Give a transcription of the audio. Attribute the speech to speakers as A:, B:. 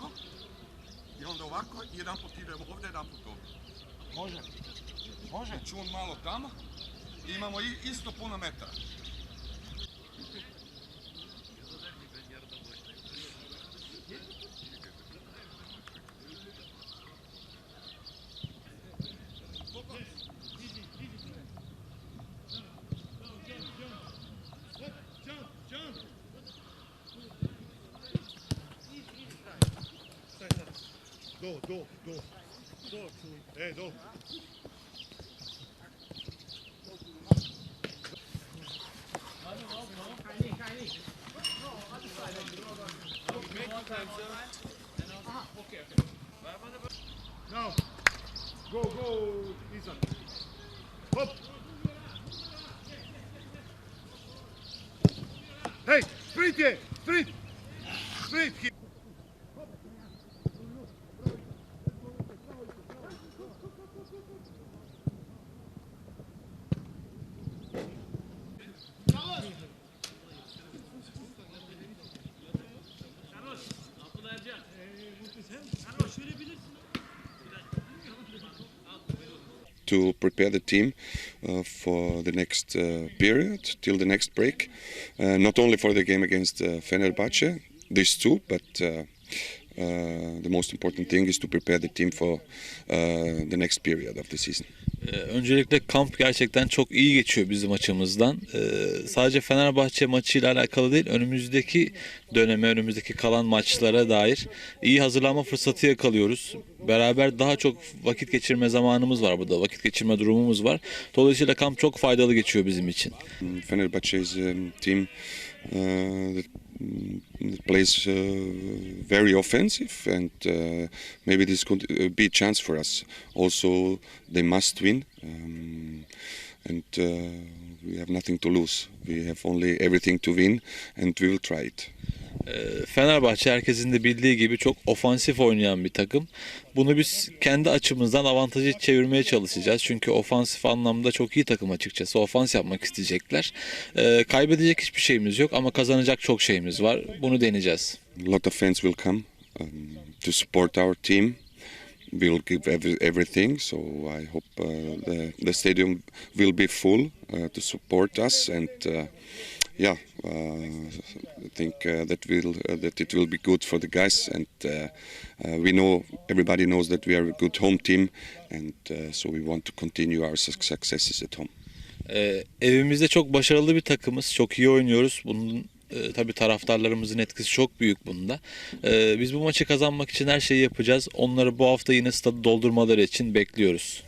A: ovako, I onda ovako, jedan put idemo ovdje, jedan put ovdje.
B: Može. Može.
A: Znači, Čun malo tamo. I imamo isto puno metara.
C: Jump, jump! Go, go, go. Go, hey, go. Now, go, go, Ethan. Hop. Hey, sprint here, sprint, sprint here.
D: To prepare the team uh, for the next uh, period till the next break. Uh, not only for the game against uh, Fenerbahce, these two, but uh, the most important thing is to prepare the team for uh, the next period of the season.
E: Ee, Öncelikle kamp gerçekten çok iyi geçiyor bizim açımızdan. Ee, sadece Fenerbahçe maçıyla alakalı değil, önümüzdeki döneme, önümüzdeki kalan maçlara dair iyi hazırlanma fırsatı yakalıyoruz. Beraber daha çok vakit geçirme zamanımız var burada, vakit geçirme durumumuz var. Dolayısıyla kamp çok faydalı geçiyor bizim için.
D: Um, Fenerbahce is a team uh, that plays uh, very offensive, and uh, maybe this could uh, be a chance for us. Also, they must win, um, and uh, we have nothing to lose. We have only everything to win, and we will try it.
E: Ee, Fenerbahçe herkesin de bildiği gibi çok ofansif oynayan bir takım. Bunu biz kendi açımızdan avantajı çevirmeye çalışacağız. Çünkü ofansif anlamda çok iyi takım açıkçası. Ofans yapmak isteyecekler. Ee, kaybedecek hiçbir şeyimiz yok ama kazanacak çok şeyimiz var. Bunu deneyeceğiz.
D: Lot of fans will come um, to support our team. We will give every, everything, so I hope uh, the, the stadium will be full uh, to support us, and uh, yeah, I think uh, that will uh, that it will be good for the guys, and uh, uh, we know everybody knows that we are a good home team, and uh, so we want to continue our suc- successes at home.
E: Ee, evimizde çok başarılı bir takımız. Çok iyi oynuyoruz. Bunun e, tabii taraftarlarımızın etkisi çok büyük bunda. Ee, biz bu maçı kazanmak için her şeyi yapacağız. Onları bu hafta yine stadı doldurmaları için bekliyoruz.